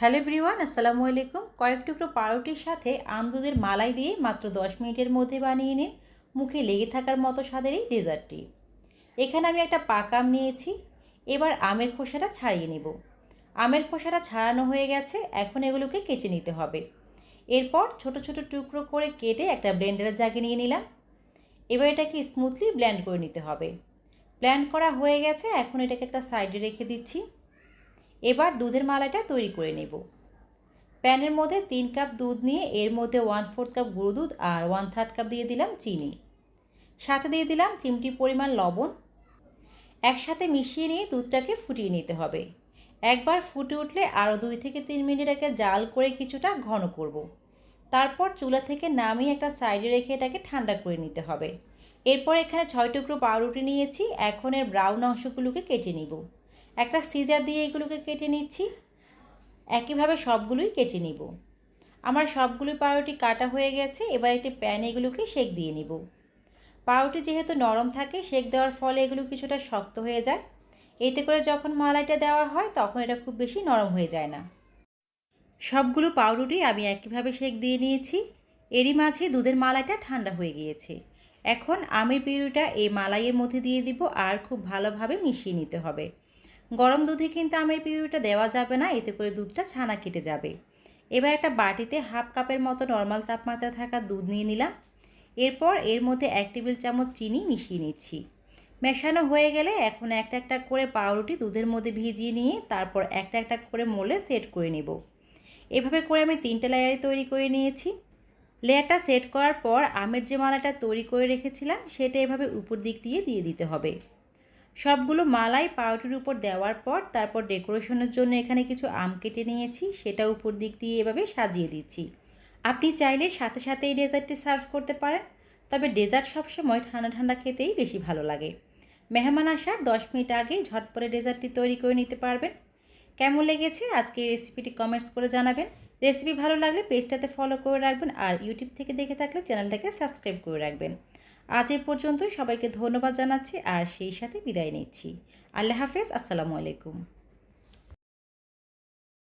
Hello everyone, আসসালামু আলাইকুম। কয়েক টুকরো পাউরুটির সাথে আম দুধের মালাই দিয়ে মাত্র দশ মিনিটের মধ্যে বানিয়ে নিন মুখে লেগে থাকার মতো স্বাদের এই ডেজার্টটি। এখানে আমি একটা পাকা আম নিয়েছি। এবার আমের খোসাটা ছাড়িয়ে নেব। আমের খোসাটা ছাড়ানো হয়ে গেছে, এখন এগুলোকে কেচে নিতে হবে। এরপর ছোট ছোট টুকরো করে কেটে একটা ব্লেন্ডারের জাগে নিয়ে নিলাম। এবার এটাকে স্মুথলি ব্ল্যান্ড করে নিতে হবে। ব্লেন্ড করা হয়ে গেছে, এখন এটাকে একটা সাইডে রেখে দিচ্ছি। এবার দুধের মালাটা তৈরি করে নেব। প্যানের মধ্যে তিন কাপ দুধ নিয়ে এর মধ্যে ওয়ান ফোর্থ কাপ গুঁড়ো দুধ আর ওয়ান থার্ড কাপ দিয়ে দিলাম চিনি। সাথে দিয়ে দিলাম চিমটি পরিমাণ লবণ। একসাথে মিশিয়ে নিয়ে দুধটাকে ফুটিয়ে নিতে হবে। একবার ফুটে উঠলে আরও দুই থেকে তিন মিনিট এটাকে জাল করে কিছুটা ঘন করব। তারপর চুলা থেকে নামিয়ে একটা সাইডে রেখে এটাকে ঠান্ডা করে নিতে হবে। এরপর এখানে ছয় টুকরো পাউরুটি নিয়েছি। এখন এর ব্রাউন অংশগুলোকে কেটে নিব। একটা সিজার দিয়ে এগুলোকে কেটে নিচ্ছি। একইভাবে সবগুলোই কেটে নিব। আমার সবগুলোই পাউরুটি কাটা হয়ে গেছে, এবার একটি প্যানে এগুলোকে শেক দিয়ে নিব। পাউরুটি যেহেতু নরম থাকে শেক দেওয়ার ফলে এগুলো কিছুটা শক্ত হয়ে যায়। এতে করে যখন মালাইটা দেওয়া হয়, তখন এটা খুব বেশি নরম হয়ে যায় না। সবগুলো পাউরুটি আমি একইভাবে শেক দিয়ে নিয়েছি। এরই মাঝে দুধের মালাইটা ঠান্ডা হয়ে গিয়েছে। এখন আমের পিউরিটা এই মালাইয়ের মধ্যে দিয়ে দিব আর খুব ভালোভাবে মিশিয়ে নিতে হবে। গরম দুধে কিন্তু আমের পিউরিটা দেওয়া যাবে না, এতে করে দুধটা ছানা কেটে যাবে। এবার একটা বাটিতে হাফ কাপের মতো নর্মাল তাপমাত্রা থাকা দুধ নিয়ে নিলাম। এরপর এর মধ্যে এক টেবিল চামচ চিনি মিশিয়ে নিচ্ছি। মেশানো হয়ে গেলে এখন একটা একটা করে পাউরুটি দুধের মধ্যে ভিজিয়ে নিয়ে তারপর একটা একটা করে মোলে সেট করে নেব। এভাবে করে আমি তিনটে লেয়ারে তৈরি করে নিয়েছি। লেয়ারটা সেট করার পর আমের যে মালাটা তৈরি করে রেখেছিলাম, সেটা এভাবে উপর দিক দিয়ে দিয়ে দিতে হবে। সবগুলো মালাই পাউরুটির উপর দেওয়ার পর তারপর ডেকোরেশনের জন্য এখানে কিছু আম কেটে নিয়েছি, সেটা উপর দিক দিয়ে এভাবে সাজিয়ে দিচ্ছি। আপনি চাইলে সাথে সাথে এই ডেজার্টটি সার্ভ করতে পারেন, তবে ডেজার্ট সবসময় ঠান্ডা ঠান্ডা খেতেই বেশি ভালো লাগে। মেহমান আসার দশ মিনিট আগেই ঝটপটে ডেজার্টটি তৈরি করে নিতে পারবেন। কেমন লেগেছে আজকে এই রেসিপিটি কমেন্টস করে জানাবেন। রেসিপি ভালো লাগলে পেজটাতে ফলো করে রাখবেন আর ইউটিউব থেকে দেখে থাকলে চ্যানেলটাকে সাবস্ক্রাইব করে রাখবেন। আজ এ পর্যন্তই সবাইকে ধন্যবাদ জানাচ্ছি আর সেই সাথে বিদায় নিচ্ছি। আল্লাহ হাফেজ, আসসালামু আলাইকুম।